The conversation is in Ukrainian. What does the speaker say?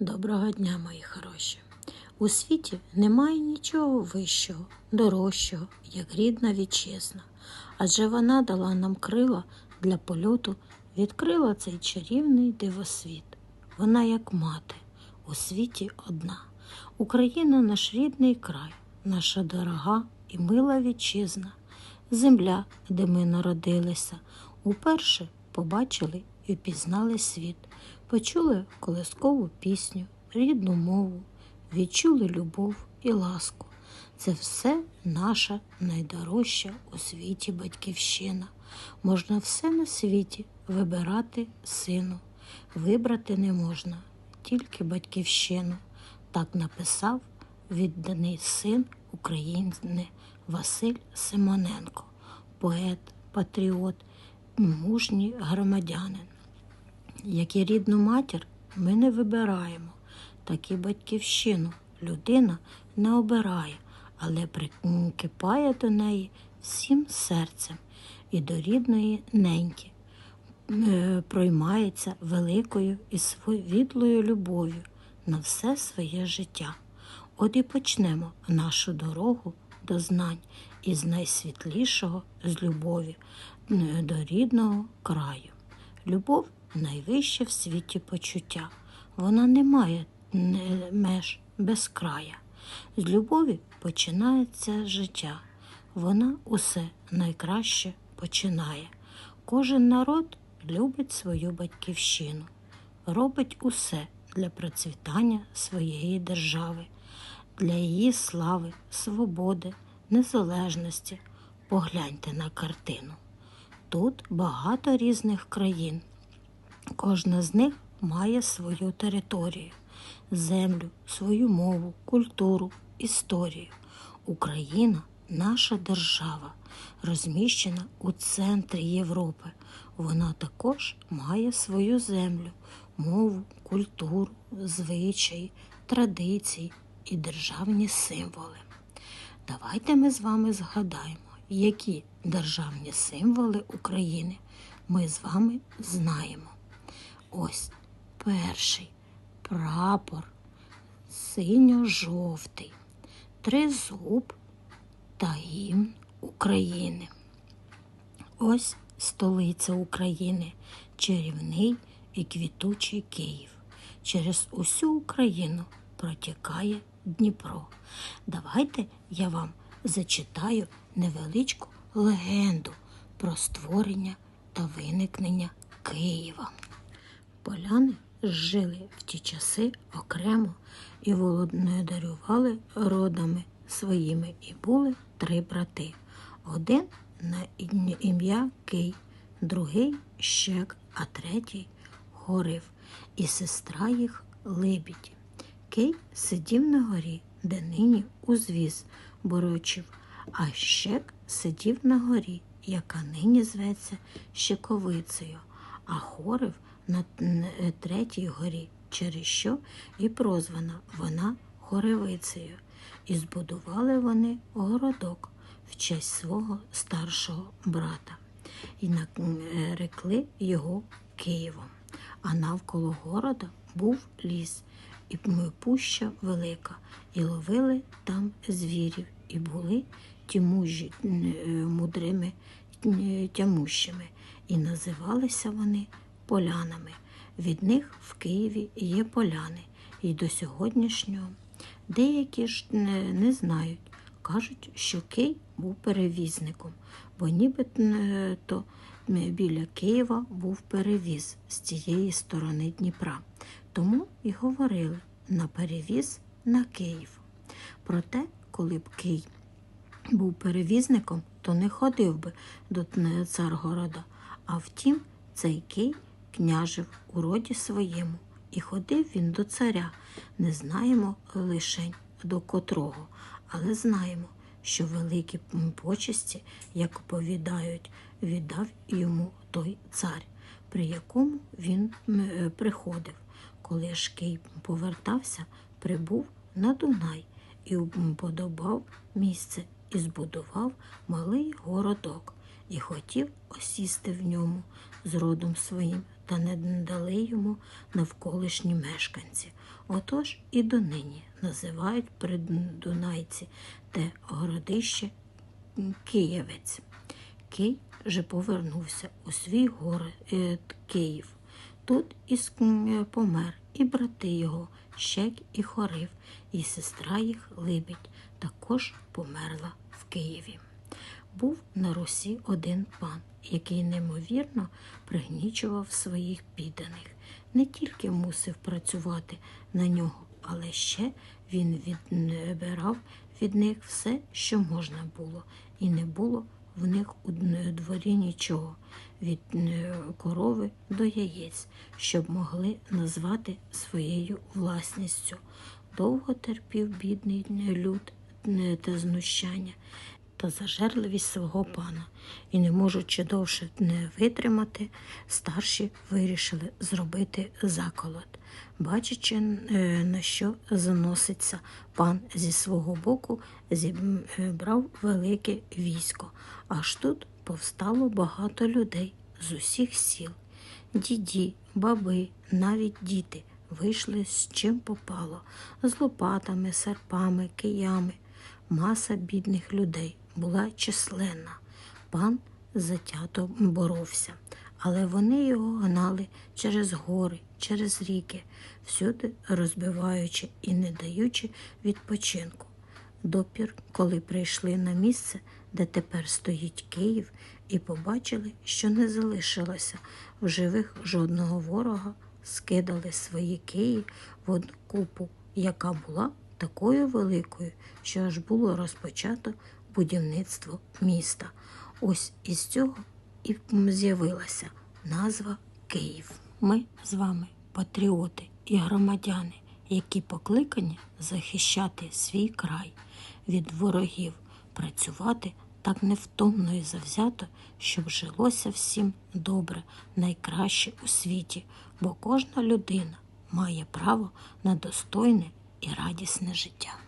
Доброго дня, мої хороші. У світі немає нічого вищого, дорожчого, як рідна вітчизна, адже вона дала нам крила для польоту, відкрила цей чарівний дивосвіт. Вона, як мати, у світі одна. Україна наш рідний край, наша дорога і мила вітчизна, земля, де ми народилися, уперше побачили і впізнали світ, почули колискову пісню, рідну мову, відчули любов і ласку. Це все наша найдорожча у світі батьківщина. Можна все на світі вибирати сину, вибрати не можна, тільки батьківщину. Так написав відданий син України Василь Симоненко, поет, патріот, мужній громадянин. Як і рідну матір ми не вибираємо, так і батьківщину людина не обирає, але прикипає до неї всім серцем і до рідної неньки е, проймається великою і світлою любов'ю на все своє життя. От і почнемо нашу дорогу до знань із найсвітлішого з любові е, до рідного краю. Любов найвище в світі почуття. Вона не має меж без края. З любові починається життя. Вона усе найкраще починає. Кожен народ любить свою батьківщину, робить усе для процвітання своєї держави, для її слави, свободи, незалежності. Погляньте на картину. Тут багато різних країн. Кожна з них має свою територію, землю, свою мову, культуру, історію. Україна наша держава, розміщена у центрі Європи. Вона також має свою землю, мову, культуру, звичаї, традиції і державні символи. Давайте ми з вами згадаємо, які державні символи України ми з вами знаємо. Ось перший прапор синьо-жовтий, тризуб та гімн України. Ось столиця України, чарівний і квітучий Київ. Через усю Україну протікає Дніпро. Давайте я вам зачитаю невеличку легенду про створення та виникнення Києва. Поляни жили в ті часи окремо і володарювали родами своїми, і були три брати. Один на ім'я Кий, другий щек, а третій горив, і сестра їх Либідь. Кий сидів на горі, де нині узвіз борочив, а щек сидів на горі, яка нині зветься Щековицею, а хорив на третій горі, через що і прозвана вона Хоревицею. І збудували вони городок в честь свого старшого брата і нарекли його Києвом. А навколо города був ліс, і пуща велика, і ловили там звірів, і були ті мужі мудрими тямущими, і називалися вони полянами. Від них в Києві є поляни, і до сьогоднішнього. Деякі ж не, не знають, кажуть, що Кий був перевізником, бо нібито біля Києва був перевіз з цієї сторони Дніпра. Тому і говорили на перевіз на Київ. Проте, коли б Кий був перевізником, то не ходив би до Царгорода, а втім, цей Кий княжив у роді своєму, і ходив він до царя. Не знаємо лишень до котрого, але знаємо, що великі почесті, як оповідають, віддав йому той цар, при якому він приходив. Коли ж Кий повертався, прибув на Дунай і уподобав місце і збудував малий городок і хотів осісти в ньому з родом своїм та не дали йому навколишні мешканці. Отож і донині називають придунайці те городище Києвець. Кий же повернувся у свій город е, Київ. Тут і помер, і брати його, Щек і Хорив, і сестра їх Либідь також померла в Києві. Був на Русі один пан, який неймовірно пригнічував своїх підданих. Не тільки мусив працювати на нього, але ще він відбирав від них все, що можна було, і не було в них у дворі нічого, від е, корови до яєць, щоб могли назвати своєю власністю. Довго терпів бідний люд е, та знущання та зажерливість свого пана, і, не можучи довше не витримати, старші вирішили зробити заколот. Бачачи, е, на що заноситься пан зі свого боку, зібрав велике військо. Аж тут повстало багато людей з усіх сіл. Діді, баби, навіть діти вийшли з чим попало, з лопатами, серпами, киями. Маса бідних людей була численна. Пан затято боровся, але вони його гнали через гори, через ріки, всюди розбиваючи і не даючи відпочинку. Допір, коли прийшли на місце, де тепер стоїть Київ, і побачили, що не залишилося в живих жодного ворога, скидали свої Киї в одну купу, яка була такою великою, що аж було розпочато будівництво міста. Ось із цього і з'явилася назва Київ. Ми з вами патріоти і громадяни, які покликані захищати свій край від ворогів, працювати так невтомно і завзято, щоб жилося всім добре, найкраще у світі, бо кожна людина має право на достойне і радісне життя.